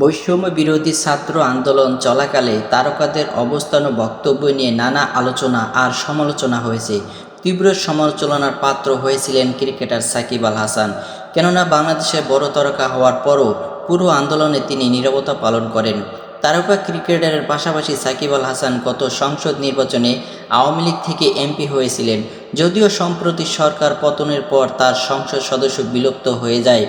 বৈষম্য বিরোধী ছাত্র আন্দোলন চলাকালে তারকাদের অবস্থান ও বক্তব্য নিয়ে নানা আলোচনা আর সমালোচনা হয়েছে। তীব্র সমালোচনার পাত্র হয়েছিলেন ক্রিকেটার সাকিব আল হাসান। কেননা বাংলাদেশে বড় তারকা হওয়ার পরও পুরো আন্দোলনে তিনি নীরবতা পালন করেন। তারকা ক্রিকেটারের পাশাপাশি সাকিব আল হাসান গত সংসদ নির্বাচনে আওয়ামী লীগ থেকে এমপি হয়েছিলেন। যদিও সম্প্রতি সরকার পতনের পর তার সংসদ সদস্য বিলুপ্ত হয়ে যায়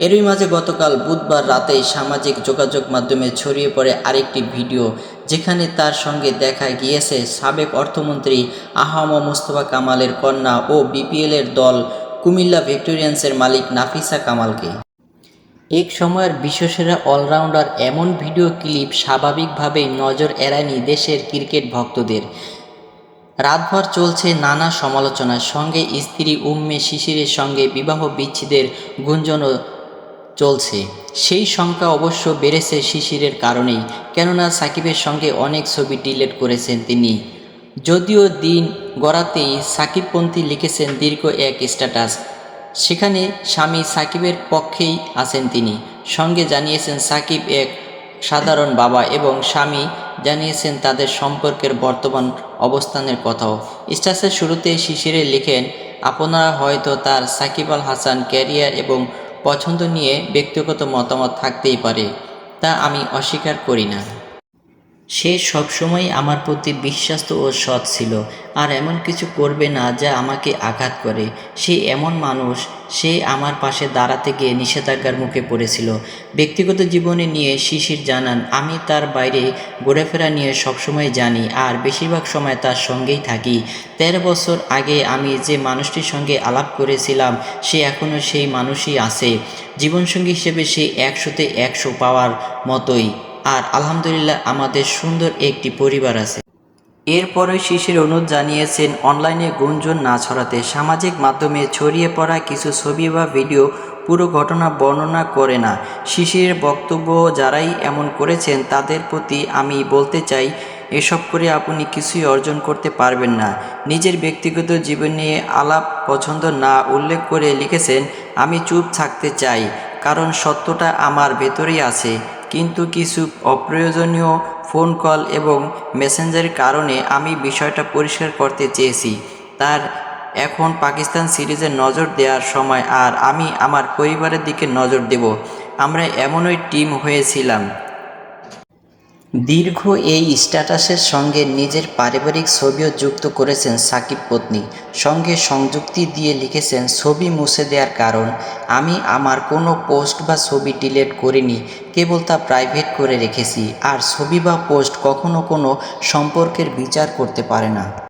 এরই মাঝে গতকাল বুধবার রাতেই সামাজিক যোগাযোগ মাধ্যমে ছড়িয়ে পড়ে আরেকটি ভিডিও, যেখানে তার সঙ্গে দেখা গিয়েছে সাবেক অর্থমন্ত্রী আহম মুস্তফা কামালের কন্যা ও বিপিএলের দল কুমিল্লা ভিক্টোরিয়ান্সের মালিক নাফিসা কামালকে। এক সময়ের বিশ্বসেরা অলরাউন্ডার এমন ভিডিও ক্লিপ স্বাভাবিকভাবেই নজর এড়ায়নি দেশের ক্রিকেট ভক্তদের। রাতভর চলছে নানা সমালোচনার সঙ্গে স্ত্রী উম্মে শিশিরের সঙ্গে বিবাহ বিচ্ছেদের গুঞ্জনও চলছে। সেই সংখ্যা অবশ্য বেড়েছে শিশিরের কারণেই, কেননা সাকিবের সঙ্গে অনেক ছবি ডিলিট করেছেন তিনি। যদিও দিন গড়াতেই সাকিবপন্থী লিখেছেন দীর্ঘ এক স্ট্যাটাস। সেখানে স্বামী সাকিবের পক্ষেই আছেন তিনি। সঙ্গে জানিয়েছেন সাকিব এক সাধারণ বাবা এবং স্বামী জানিয়েছেন তাদের সম্পর্কের বর্তমান অবস্থানের কথাও। স্ট্যাটাসের শুরুতে শিশিরে লিখেন, আপনারা হয়তো তার সাকিব আল হাসান ক্যারিয়ার এবং পছন্দ নিয়ে ব্যক্তিগত মতামত থাকতেই পারে তা আমি অস্বীকার করি না। সে সবসময় আমার প্রতি বিশ্বাস্ত ও সৎ ছিল। আর এমন কিছু করবে না যা আমাকে আঘাত করে। সে এমন মানুষ, সে আমার পাশে দাঁড়াতে গিয়ে নিষেধাজ্ঞার মুখে পড়েছিল। ব্যক্তিগত জীবনে নিয়ে শিশির জানান, আমি তার বাইরে ঘোরাফেরা নিয়ে সবসময় জানি, আর বেশিরভাগ সময় তার সঙ্গেই থাকি। তেরো বছর আগে আমি যে মানুষটির সঙ্গে আলাপ করেছিলাম, সে এখনও সেই মানুষই আছে। জীবনসঙ্গী হিসেবে সে একশোতে একশো পাওয়ার মতোই। আর আলহামদুলিল্লাহ আমাদের সুন্দর একটি পরিবার আছে। এরপরে শিশির অনুরোধ জানিয়েছেন, অনলাইনে গুঞ্জন না ছড়াতে সামাজিক মাধ্যমে ছড়িয়ে পড়া কিছু ছবি বা ভিডিও পুরো ঘটনা বর্ণনা করে না। শিশির বক্তব্য যারাই এমন করেছেন, তাদের প্রতি আমি বলতে চাই, এসব করে আপনি কিছুই অর্জন করতে পারবেন না। নিজের ব্যক্তিগত জীবন নিয়ে আলাপ পছন্দ না উল্লেখ করে লিখেছেন, আমি চুপ থাকতে চাই, কারণ সত্যটা আমার ভেতরেই আছে। কিন্তু কিছু অপ্রয়োজনীয় ফোন কল এবং মেসেঞ্জারের কারণে আমি বিষয়টা পরিষ্কার করতে চেয়েছি। তার এখন পাকিস্তান সিরিজে নজর দেওয়ার সময় আর আমি আমার পরিবারের দিকে নজর দেব। আমরা এমনই টিম হয়েছিলাম। দীর্ঘ এই স্ট্যাটাসের সঙ্গে নিজের পারিবারিক ছবিও যুক্ত করেছেন সাকিব পত্নী। সঙ্গে সংযুক্তি দিয়ে লিখেছেন, ছবি মুছে দেওয়ার কারণ, আমি আমার কোনো পোস্ট বা ছবি ডিলিট করিনি, কেবল তা প্রাইভেট করে রেখেছি, আর ছবি বা পোস্ট কখনো কোনো সম্পর্কের বিচার করতে পারে না।